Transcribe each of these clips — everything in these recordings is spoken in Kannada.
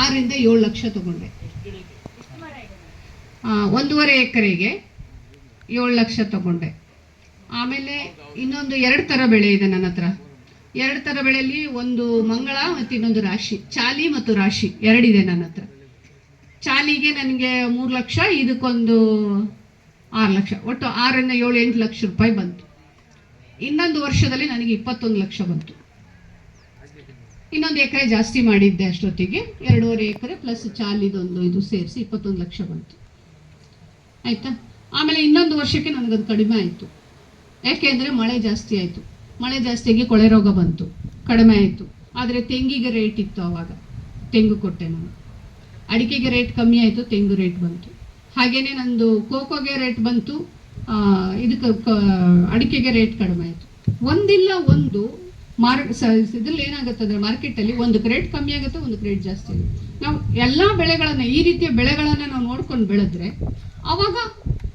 ಆರರಿಂದ ಏಳು ಲಕ್ಷ ತಗೊಂಡೆ. ಒಂದೂವರೆ ಎಕರೆಗೆ ಏಳು ಲಕ್ಷ ತಗೊಂಡೆ. ಆಮೇಲೆ ಇನ್ನೊಂದು ಎರಡು ಥರ ಬೆಳೆ ಇದೆ ನನ್ನ ಹತ್ರ. ಎರಡು ಥರ ಬೆಳೆಯಲ್ಲಿ ಒಂದು ಮಂಗಳ ಮತ್ತು ಇನ್ನೊಂದು ರಾಶಿ, ಚಾಲಿ ಮತ್ತು ರಾಶಿ ಎರಡಿದೆ ನನ್ನ ಹತ್ರ. ಚಾಲಿಗೆ ನನಗೆ ಮೂರು ಲಕ್ಷ, ಇದಕ್ಕೊಂದು ಆರು ಲಕ್ಷ. ಒಟ್ಟು ಆರರಿಂದ ಏಳು ಎಂಟು ಲಕ್ಷ ರೂಪಾಯಿ ಬಂತು. ಇನ್ನೊಂದು ವರ್ಷದಲ್ಲಿ ನನಗೆ ಇಪ್ಪತ್ತೊಂದು ಲಕ್ಷ ಬಂತು. ಇನ್ನೊಂದು ಎಕರೆ ಜಾಸ್ತಿ ಮಾಡಿದ್ದೆ ಅಷ್ಟೊತ್ತಿಗೆ. ಎರಡೂವರೆ ಎಕರೆ ಪ್ಲಸ್ ಚಾಲಿದೊಂದು ಇದು ಸೇರಿಸಿ ಇಪ್ಪತ್ತೊಂದು ಲಕ್ಷ ಬಂತು. ಆಯ್ತಾ? ಆಮೇಲೆ ಇನ್ನೊಂದು ವರ್ಷಕ್ಕೆ ನನಗದು ಕಡಿಮೆ ಆಯಿತು. ಯಾಕೆಂದರೆ ಮಳೆ ಜಾಸ್ತಿ ಆಯಿತು. ಮಳೆ ಜಾಸ್ತಿಯಾಗಿ ಕೊಳೆ ರೋಗ ಬಂತು. ಕಡಿಮೆ ಆಯಿತು. ಆದರೆ ತೆಂಗಿಗೆ ರೇಟ್ ಇತ್ತು ಆವಾಗ ತೆಂಗು ಕೊಟ್ಟೆ ನಾನು. ಅಡಿಕೆಗೆ ರೇಟ್ ಕಮ್ಮಿ ಆಯಿತು, ತೆಂಗು ರೇಟ್ ಬಂತು. ಹಾಗೆಯೇ ನಂದು ಕೋಕೋಗೆ ರೇಟ್ ಬಂತು ಇದಕ್ಕೆ ಅಡಿಕೆಗೆ ರೇಟ್ ಕಡಿಮೆ ಆಯಿತು. ಒಂದಿಲ್ಲ ಒಂದು ಮಾರ್ ಇದ್ರಲ್ಲಿ ಏನಾಗುತ್ತೆ ಅಂದರೆ ಮಾರ್ಕೆಟಲ್ಲಿ ಒಂದು ಕ್ರೇಟ್ ಕಮ್ಮಿ ಆಗುತ್ತೆ, ಒಂದು ಕ್ರೇಟ್ ಜಾಸ್ತಿ ಆಗುತ್ತೆ. ನಾವು ಎಲ್ಲ ಬೆಳೆಗಳನ್ನು, ಈ ರೀತಿಯ ಬೆಳೆಗಳನ್ನು ನಾವು ನೋಡ್ಕೊಂಡು ಬೆಳೆದ್ರೆ ಅವಾಗ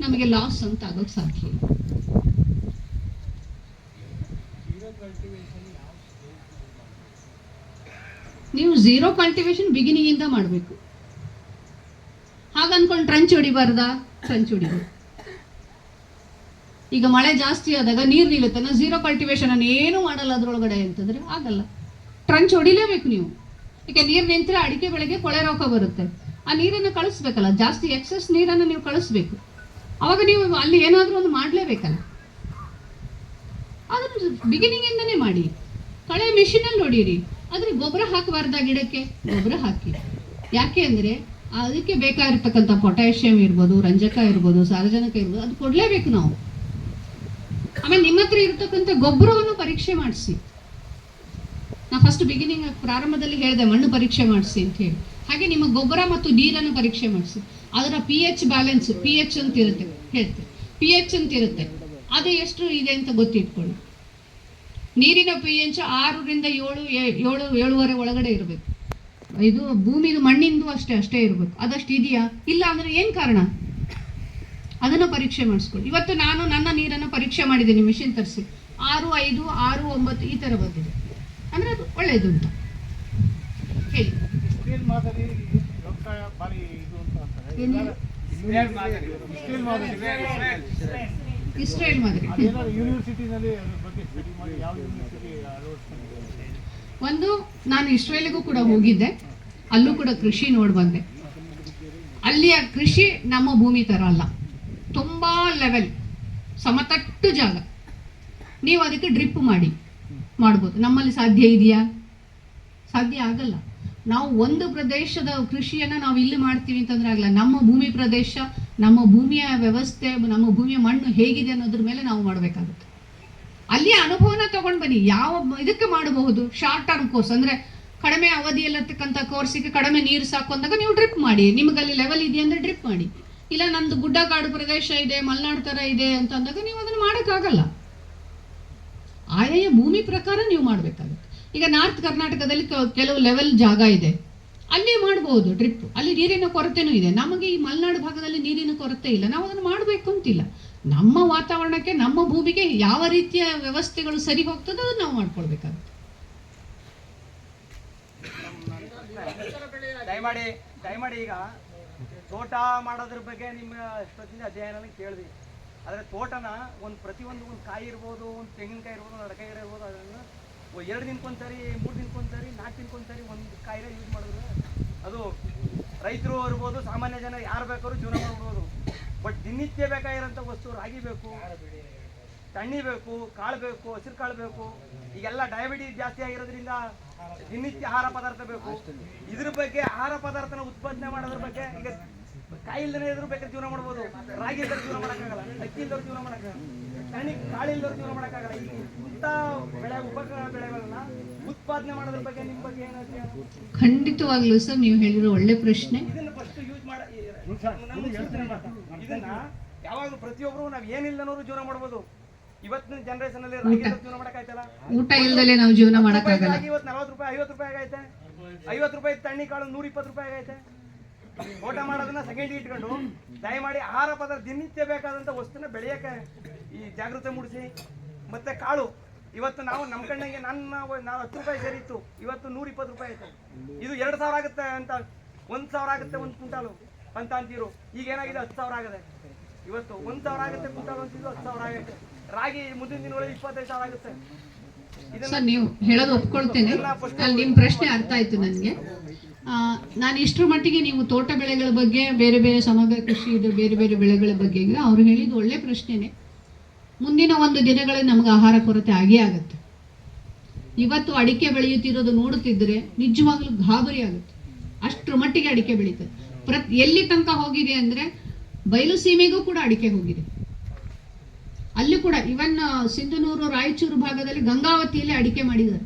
ನಮಗೆ ಲಾಸ್ ಅಂತ ಆಗೋಕ್ಕೆ ಸಾಧ್ಯ ನೀವು ಝೀರೋ ಕಲ್ಟಿವೇಶನ್ ಬಿಗಿನಿಂಗಿಂದ ಮಾಡಬೇಕು. ಹಾಗನ್ಕೊಂಡು ಟ್ರಂಚ್ ಹೊಡಿಬಾರ್ದಾ? ಟ್ರಂಚ್ ಹೊಡಿಬೇಕು. ಈಗ ಮಳೆ ಜಾಸ್ತಿ ಆದಾಗ ನೀರು ನಿಲ್ಲುತ್ತೆ. ನಾನು ಝೀರೋ ಕಲ್ಟಿವೇಶನ್ ಅನ್ನು ಏನು ಮಾಡಲ್ಲ ಅದರೊಳಗಡೆ ಅಂತಂದ್ರೆ ಆಗಲ್ಲ. ಟ್ರಂಚ್ ಹೊಡಿಲೇಬೇಕು ನೀವು. ಈಗ ನೀರು ನಿಂತರೆ ಅಡಿಕೆ ಬೆಳೆಗೆ ಕೊಳೆ ರೋಗ ಬರುತ್ತೆ. ಆ ನೀರನ್ನು ಕಳಿಸ್ಬೇಕಲ್ಲ, ಜಾಸ್ತಿ ಎಕ್ಸಸ್ ನೀರನ್ನು ನೀವು ಕಳಿಸ್ಬೇಕು. ಅವಾಗ ನೀವು ಅಲ್ಲಿ ಏನಾದರೂ ಒಂದು ಮಾಡಲೇಬೇಕಲ್ಲ. ಅದನ್ನು ಬಿಗಿನಿಂಗಿಂದನೇ ಮಾಡಿ. ಕಳೆ ಮೆಷಿನಲ್ಲಿ ಹೊಡೀರಿ. ಆದರೆ ಗೊಬ್ಬರ ಹಾಕಬಾರ್ದ ಗಿಡಕ್ಕೆ? ಗೊಬ್ಬರ ಹಾಕಿ. ಯಾಕೆ ಅಂದರೆ ಅದಕ್ಕೆ ಬೇಕಾಗಿರ್ತಕ್ಕಂಥ ಪೊಟ್ಯಾಷಿಯಂ ಇರ್ಬೋದು, ರಂಜಕ ಇರ್ಬೋದು, ಸಾರಜನಕ ಇರ್ಬೋದು, ಅದು ಕೊಡಲೇಬೇಕು ನಾವು. ಆಮೇಲೆ ನಿಮ್ಮ ಹತ್ರ ಇರತಕ್ಕಂಥ ಗೊಬ್ಬರವನ್ನು ಪರೀಕ್ಷೆ ಮಾಡಿಸಿ. ನಾ ಫಸ್ಟ್ ಬಿಗಿನಿಂಗ್ ಪ್ರಾರಂಭದಲ್ಲಿ ಹೇಳಿದೆ, ಮಣ್ಣು ಪರೀಕ್ಷೆ ಮಾಡಿಸಿ ಅಂತ ಹೇಳಿ. ಹಾಗೆ ನಿಮ್ಮ ಗೊಬ್ಬರ ಮತ್ತು ನೀರನ್ನು ಪರೀಕ್ಷೆ ಮಾಡಿಸಿ. ಅದರ P H balance P H ಅಂತ ಇರುತ್ತೆ, ಹೇಳ್ತೆ. ಪಿ ಎಚ್ ಅಂತ ಇರುತ್ತೆ. ಅದು ಎಷ್ಟು ಇದೆ ಅಂತ ಗೊತ್ತಿಟ್ಕೊಳ್ಳಿ. ನೀರಿನ ಪಿ ಎಚ್ ಆರರಿಂದ ಏಳು ಏಳು, ಏಳುವರೆ ಒಳಗಡೆ ಇರಬೇಕು. ಇದು ಭೂಮಿದು ಮಣ್ಣಿಂದು ಅಷ್ಟೇ ಅಷ್ಟೇ ಇರಬೇಕು. ಅದಷ್ಟು ಇದೆಯಾ? ಇಲ್ಲ ಅಂದ್ರೆ ಏನು ಕಾರಣ? ಅದನ್ನು ಪರೀಕ್ಷೆ ಮಾಡಿಸ್ಕೊಳ್ಳಿ. ಇವತ್ತು ನಾನು ನನ್ನ ನೀರನ್ನು ಪರೀಕ್ಷೆ ಮಾಡಿದ್ದೀನಿ ಮಿಷಿನ್ ತರಿಸಿ. ಆರು ಐದು ಆರು ಒಂಬತ್ತು ಈ ಥರ ಬಂದಿದೆ. ಅಂದರೆ ಅದು ಒಳ್ಳೆಯದು ಅಂತ. ಹೇಳಿ. ಇಸ್ರೇಲ್ ಮಾದರಿ. ಒಂದು ನಾನು ಇಸ್ರೇಲಿಗೂ ಕೂಡ ಹೋಗಿದ್ದೆ. ಅಲ್ಲೂ ಕೂಡ ಕೃಷಿ ನೋಡಿ ಬಂದೆ. ಅಲ್ಲಿಯ ಕೃಷಿ ನಮ್ಮ ಭೂಮಿ ಥರ ಅಲ್ಲ. ತುಂಬ ಲೆವೆಲ್ ಸಮತಟ್ಟು ಜಾಗ. ನೀವು ಅದಕ್ಕೆ ಡ್ರಿಪ್ ಮಾಡಿ, ಮಾಡ್ಬೋದು. ನಮ್ಮಲ್ಲಿ ಸಾಧ್ಯ ಇದೆಯಾ? ಸಾಧ್ಯ ಆಗಲ್ಲ. ನಾವು ಒಂದು ಪ್ರದೇಶದ ಕೃಷಿಯನ್ನು ನಾವು ಇಲ್ಲಿ ಮಾಡ್ತೀವಿ ಅಂತಂದ್ರೆ ಆಗಲ್ಲ. ನಮ್ಮ ಭೂಮಿ ಪ್ರದೇಶ, ನಮ್ಮ ಭೂಮಿಯ ವ್ಯವಸ್ಥೆ, ನಮ್ಮ ಭೂಮಿಯ ಮಣ್ಣು ಹೇಗಿದೆ ಅನ್ನೋದ್ರ ಮೇಲೆ ನಾವು ಮಾಡಬೇಕಾಗುತ್ತೆ. ಅಲ್ಲಿ ಅನುಭವನ ತಗೊಂಡು ಬನ್ನಿ. ಯಾವ ಇದಕ್ಕೆ ಮಾಡಬಹುದು? ಶಾರ್ಟ್ ಟರ್ಮ್ ಕೋರ್ಸ್ ಅಂದ್ರೆ ಕಡಿಮೆ ಅವಧಿಯಲ್ಲಿರ್ತಕ್ಕಂಥ ಕೋರ್ಸಿಗೆ ಕಡಿಮೆ ನೀರು ಸಾಕು ಅಂದಾಗ ನೀವು ಡ್ರಿಪ್ ಮಾಡಿ. ನಿಮಗಲ್ಲಿ ಲೆವೆಲ್ ಇದೆಯಾ ಅಂದ್ರೆ ಡ್ರಿಪ್ ಮಾಡಿ. ಇಲ್ಲ ನಮ್ದು ಗುಡ್ಡ ಕಾಡು ಪ್ರದೇಶ ಇದೆ, ಮಲೆನಾಡು ಥರ ಇದೆ ಅಂತ ಅಂದಾಗ ನೀವು ಅದನ್ನು ಮಾಡೋಕ್ಕಾಗಲ್ಲ. ಆಯಾಯ ಭೂಮಿ ಪ್ರಕಾರ ನೀವು ಮಾಡಬೇಕಾಗುತ್ತೆ. ಈಗ ನಾರ್ತ್ ಕರ್ನಾಟಕದಲ್ಲಿ ಕೆಲವು ಲೆವೆಲ್ ಜಾಗ ಇದೆ. ಅಲ್ಲಿ ಮಾಡಬಹುದು ಟ್ರಿಪ್ ಅಲ್ಲಿ ನೀರಿನ ಕೊರತೆನೂ ಇದೆ. ನಮಗೆ ಈ ಮಲೆನಾಡು ಭಾಗದಲ್ಲಿ ನೀರಿನ ಕೊರತೆ ಇಲ್ಲ. ನಾವು ಅದನ್ನು ಮಾಡಬೇಕು ಅಂತಿಲ್ಲ. ನಮ್ಮ ವಾತಾವರಣಕ್ಕೆ, ನಮ್ಮ ಭೂಮಿಗೆ ಯಾವ ರೀತಿಯ ವ್ಯವಸ್ಥೆಗಳು ಸರಿ ಹೋಗ್ತದೋ ಅದನ್ನು ನಾವು ಮಾಡ್ಕೊಳ್ಬೇಕಾಗುತ್ತೆ. ದಯಮಾಡಿ ದಯಮಾಡಿ ಈಗ ತೋಟ ಮಾಡೋದ್ರ ಬಗ್ಗೆ ನಿಮ್ಮ ಎಷ್ಟೊತ್ತಿಂದ ಅಧ್ಯಯನ ಕೇಳಿದ್ವಿ ಆದರೆ ತೋಟನ ಒಂದು ಪ್ರತಿಯೊಂದು ಒಂದು ಕಾಯಿ ಇರ್ಬೋದು, ಒಂದು ತೆಂಗಿನಕಾಯಿ ಇರ್ಬೋದು, ಒಂದು ಅಡಕಾಯಿ ಇರ್ಬೋದು, ಅದನ್ನು ಎರಡು ದಿನಕ್ಕೊಂದ್ಸರಿ, ಮೂರು ದಿನಕ್ಕೊಂದ್ಸರಿ, ನಾಲ್ಕು ದಿನಕ್ಕೊಂದ್ಸರಿ ಒಂದು ಕಾಯಿನ ಯೂಸ್ ಮಾಡಿದ್ರೆ ಅದು ರೈತರು ಇರ್ಬೋದು, ಸಾಮಾನ್ಯ ಜನ ಯಾರು ಬೇಕಾದ್ರೂ ಜೀವನ ಮಾಡ್ಬೋದು. ಬಟ್ ದಿನನಿತ್ಯ ಬೇಕಾಗಿರೋಂಥ ವಸ್ತು ರಾಗಿ ಬೇಕು. ತಣ್ಣಿ ಬೇಕು ಕಾಳು ಬೇಕು ಹಸಿರು ಕಾಳು ಬೇಕು ಈಗೆಲ್ಲ ಡಯಾಬಿಟೀಸ್ ಜಾಸ್ತಿ ಆಗಿರೋದ್ರಿಂದ ದಿನನಿತ್ಯ ಆಹಾರ ಪದಾರ್ಥ ಬೇಕು. ಇದ್ರ ಬಗ್ಗೆ ಆಹಾರ ಪದಾರ್ಥನ ಉತ್ಪಾದನೆ ಮಾಡೋದ್ರ ಬಗ್ಗೆ ಈಗ ಕಾಯಿ ಇದ್ರೂ ಇದ್ರು ಬೇಕಾದ್ರೆ ಜೀವನ ಮಾಡ್ಬೋದು. ರಾಗಿ ಇದ್ರೆ ಜೀವನ ಮಾಡೋಕ್ಕಾಗಲ್ಲ. ಅಕ್ಕಿ ಇಲ್ದವ್ರು ಜೀವನ ಮಾಡೋಕ್ಕಾಗಲ್ಲ. ತಣ್ಣಿ ಕಾಳು ಇಲ್ದವ್ರು ಜೀವನ ಮಾಡೋಕ್ಕಾಗಲ್ಲ. ಈ ಇಂಥ ಬೆಳೆ ಉಪಕರಣ ಬೆಳೆಗಳನ್ನ ಉತ್ಪಾದನೆ ಮಾಡೋದ್ರ ಬಗ್ಗೆ ನಿಮ್ಮ ಬಗ್ಗೆ ಏನಾಗುತ್ತೆ? ಖಂಡಿತವಾಗ್ಲೂ ಸರ್ ನೀವು ಹೇಳಿರೋ ಒಳ್ಳೆ ಪ್ರಶ್ನೆ. ಇದನ್ನ ಫಸ್ಟ್ ಯೂಸ್ ಮಾಡ ಇದನ್ನ ಯಾವಾಗಲೂ ಪ್ರತಿಯೊಬ್ಬರು ನಾವು ಅನ್ನೋರು ಜೀವನ ಮಾಡ್ಬೋದು. ಇವತ್ತಿನ ಜನರೇಷನ್ ಅಲ್ಲಿ ರಾಗಿ ಜೀವನ ಮಾಡಕ್ಕಾಯ್ತಲ್ಲ? ಊಟ ಇಲ್ದಲೆ ನಾವು ಜೀವನ ಮಾಡೋಕ್ಕಾಗಲ್ಲ. ಇವತ್ತು ನಲವತ್ತು ರೂಪಾಯಿ ಐವತ್ತು ರೂಪಾಯಿ ಆಗೈತೆ. ಐವತ್ತು ರೂಪಾಯಿ ತಣ್ಣಿ ಕಾಳು ನೂರ ಇಪ್ಪತ್ತು ರೂಪಾಯಿ ಆಗೈತೆ. ಊಟ ಮಾಡೋದನ್ನ ಸೆಕೆಂಡ್ ಇಟ್ಕೊಂಡು ದಯಮಾಡಿ ಆಹಾರ ಪದಾರ್ಥ ದಿನನಿತ್ಯ ಬೇಕಾದಂಥ ವಸ್ತುನ ಬೆಳೆಯಕ್ಕೆ ಈ ಜಾಗೃತಿ ಮೂಡಿಸಿ. ಮತ್ತೆ ಕಾಳು ಇವತ್ತು ನಾವು ನಮ್ಮ ಕಣ್ಣಿಗೆ ನನ್ನ ನಾವು ಹತ್ತು ರೂಪಾಯಿ ಸೇರಿತ್ತು ಇವತ್ತು ನೂರ ಇಪ್ಪತ್ತು ರೂಪಾಯಿ ಆಯ್ತು. ಇದು ಎರಡು ಸಾವಿರ ಆಗುತ್ತೆ ಅಂತ ಒಂದು ಸಾವಿರ ಆಗುತ್ತೆ ಒಂದು ಕ್ವಿಂಟಾಲು ಅಂತ ಅಂತೀರು. ಈಗ ಏನಾಗಿದೆ? ಹತ್ತು ಸಾವಿರ ಆಗಿದೆ. ಇವತ್ತು ಒಂದು ಸಾವಿರ ಆಗುತ್ತೆ ಕುಂಟಾಲು ಅಂತಿದ್ದು ಹತ್ತು ಸಾವಿರ ಆಗುತ್ತೆ. ರಾಗಿ ಮುಂದಿನ ದಿನಗಳಲ್ಲಿ ಇಪ್ಪತ್ತೈದು ಸಾವಿರ ಆಗುತ್ತೆ. ಸರ್ ನೀವು ಹೇಳೋದು ಒಪ್ಕೊಳ್ತೇನೆ. ಅಲ್ಲಿ ನಿಮ್ಮ ಪ್ರಶ್ನೆ ಅರ್ಥ ಆಯ್ತು ನನಗೆ. ನಾನು ಇಷ್ಟರ ಮಟ್ಟಿಗೆ ನೀವು ತೋಟ ಬೆಳೆಗಳ ಬಗ್ಗೆ ಬೇರೆ ಬೇರೆ ಸಮಗ್ರ ಕೃಷಿ ಇದು ಬೇರೆ ಬೇರೆ ಬೆಳೆಗಳ ಬಗ್ಗೆ ಅವ್ರು ಹೇಳಿದ್ದು ಒಳ್ಳೆ ಪ್ರಶ್ನೆನೇ. ಮುಂದಿನ ಒಂದು ದಿನಗಳಲ್ಲಿ ನಮಗೆ ಆಹಾರ ಕೊರತೆ ಆಗೇ ಆಗುತ್ತೆ. ಇವತ್ತು ಅಡಿಕೆ ಬೆಳೆಯುತ್ತಿರೋದು ನೋಡುತ್ತಿದ್ದರೆ ನಿಜವಾಗ್ಲೂ ಗಾಬರಿ ಆಗುತ್ತೆ. ಅಷ್ಟರ ಮಟ್ಟಿಗೆ ಅಡಿಕೆ ಬೆಳೀತದೆ. ಪ್ರತಿ ಎಲ್ಲಿ ತನಕ ಹೋಗಿದೆ ಅಂದರೆ ಬಯಲು ಸೀಮೆಗೂ ಕೂಡ ಅಡಿಕೆ ಹೋಗಿದೆ. ಅಲ್ಲಿ ಕೂಡ ಇವನ್ ಸಿಂಧನೂರು ರಾಯಚೂರು ಭಾಗದಲ್ಲಿ ಗಂಗಾವತಿಯಲ್ಲಿ ಅಡಿಕೆ ಮಾಡಿದ್ದಾರೆ.